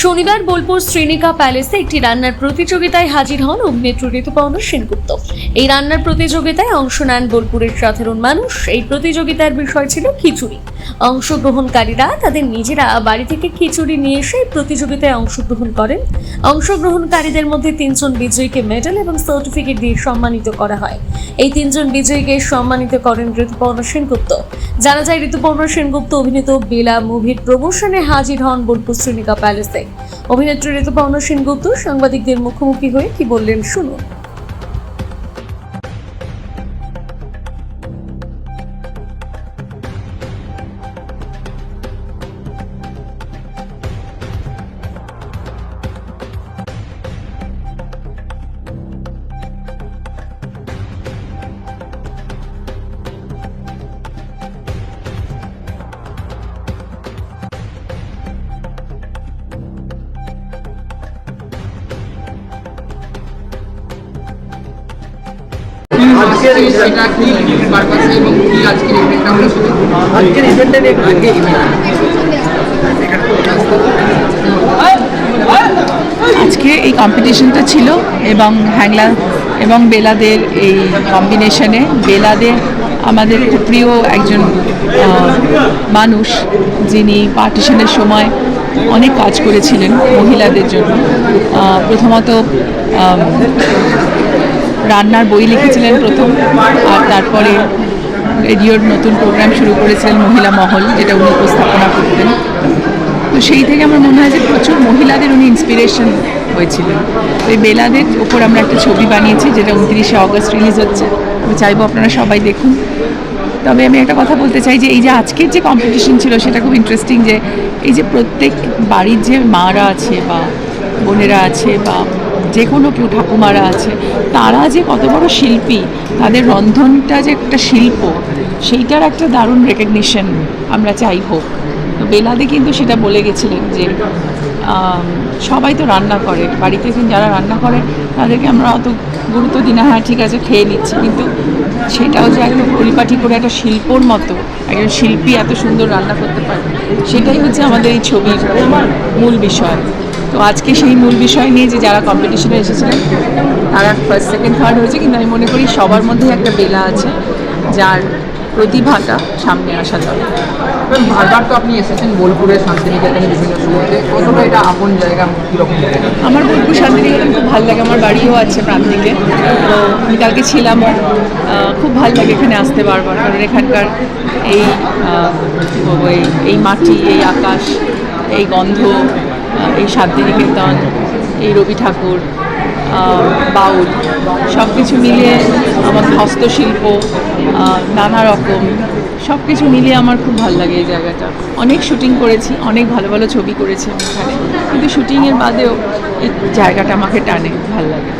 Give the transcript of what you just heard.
শনিবার বোলপুর শ্রীনিকা প্যালেসে একটি রান্নার প্রতিযোগিতায় হাজির হন অভিনেত্রী ঋতুপর্ণ সেনগুপ্ত। এই রান্নার প্রতিযোগিতায় অংশ নেন বোলপুরের সাধারণ মানুষ। এই প্রতিযোগিতার বিষয় ছিল খিচুড়ি। অংশগ্রহণকারীরা তাদের নিজেরা বাড়ি থেকে খিচুড়ি নিয়ে এসে প্রতিযোগিতায় অংশগ্রহণ করেন। অংশগ্রহণকারীদের মধ্যে তিনজন বিজয়ীকে মেডেল এবং সার্টিফিকেট দিয়ে সম্মানিত করা হয়। এই তিনজন বিজয়ীকে সম্মানিত করেন ঋতুপর্ণ সেনগুপ্ত। জানা যায়, ঋতুপর্ণ সেনগুপ্ত অভিনীত বেলা মুভির প্রমোশনে হাজির হন বোলপুর শ্রীনিকা প্যালেসে। অভিনেত্রী ঋতুপর্ণ সেনগুপ্ত সাংবাদিকদের মুখোমুখি হয়ে কি বললেন শুনুন। সেটা কি পারপাসে এবং কি আজকের ইভেন্টটা হলো সেটা আজকের ইভেন্টটা নিয়ে আজকে আজকে এই কম্পিটিশনটা ছিল এবং হ্যাংলা এবং বেলাদের এই কম্বিনেশনে বেলাদের আমাদের খুব প্রিয় একজন মানুষ যিনি পার্টিশনের সময় অনেক কাজ করেছিলেন মহিলাদের জন্য। প্রথমত রান্নার বই লিখেছিলেন প্রথম, আর তারপরে রেডিওর নতুন প্রোগ্রাম শুরু করেছিলেন মহিলা মহল, যেটা উনি উপস্থাপনা করতেন। তো সেই থেকে আমার মনে হয় যে প্রচুর মহিলাদের উনি ইন্সপিরেশন হয়েছিলেন। এই বেলাদের ওপর আমরা একটা ছবি বানিয়েছি, যেটা উনত্রিশে অগস্ট রিলিজ হচ্ছে। আমি চাইব আপনারা সবাই দেখুন। তবে আমি একটা কথা বলতে চাই যে এই যে আজকের যে কম্পিটিশন ছিল, সেটা খুব ইন্টারেস্টিং যে এই যে প্রত্যেক বাড়ির যে মারা আছে বা বোনেরা আছে বা যে কোনো কেউ ঠাকুমারা আছে, তারা যে কত বড় শিল্পী, তাদের রন্ধনটা যে একটা শিল্প, সেইটার একটা দারুণ রেকগনিশন আমরা চাই হোক। তো বেলাদে কিন্তু সেটা বলে গেছিলেন যে সবাই তো রান্না করে, বাড়িতে যারা রান্না করে, তাদেরকে আমরা অত গুরুত্ব দিই না হ্যাঁ ঠিক আছে, খেয়ে নিচ্ছি, কিন্তু সেটাও যে একদম পরিপাটি করে একটা শিল্পর মতো, একজন শিল্পী এত সুন্দর রান্না করতে পারে, সেটাই হচ্ছে আমাদের এই ছবির মূল বিষয়। তো আজকে সেই মূল বিষয় নিয়ে যে যারা কম্পিটিশনে এসেছিলেন তারা ফার্স্ট সেকেন্ড থার্ড হয়েছে কিন্তু আমি মনে করি সবার মধ্যেই একটা বেলা আছে যার প্রতিভাটা সামনে আসা দরকার। বারবার তো আপনি এসেছেন বোলপুরের শান্তিনিকেতনে বিভিন্ন সময়তে কতটা এটা আপন জায়গা কীরকম আমার বোলপুর শান্তিনিকেতন খুব ভালো লাগে আমার বাড়িও আছে প্রান্তিকে। তো আমি কালকে ছিলাম খুব ভালো লাগে এখানে আসতে বারবার কারণ এখানকার এই এই মাটি এই আকাশ এই গন্ধ এই শান্তিনিকেতন, এই রবি ঠাকুর বাউল সব কিছু মিলিয়ে আমার হস্তশিল্প নানা রকম সব কিছু মিলিয়ে আমার খুব ভালো লাগে এই জায়গাটা। অনেক শুটিং করেছি, অনেক ভালো ভালো ছবি করেছি এখানে। কিন্তু শুটিংয়ের বাদেও এই জায়গাটা আমাকে টানে, ভালো লাগে।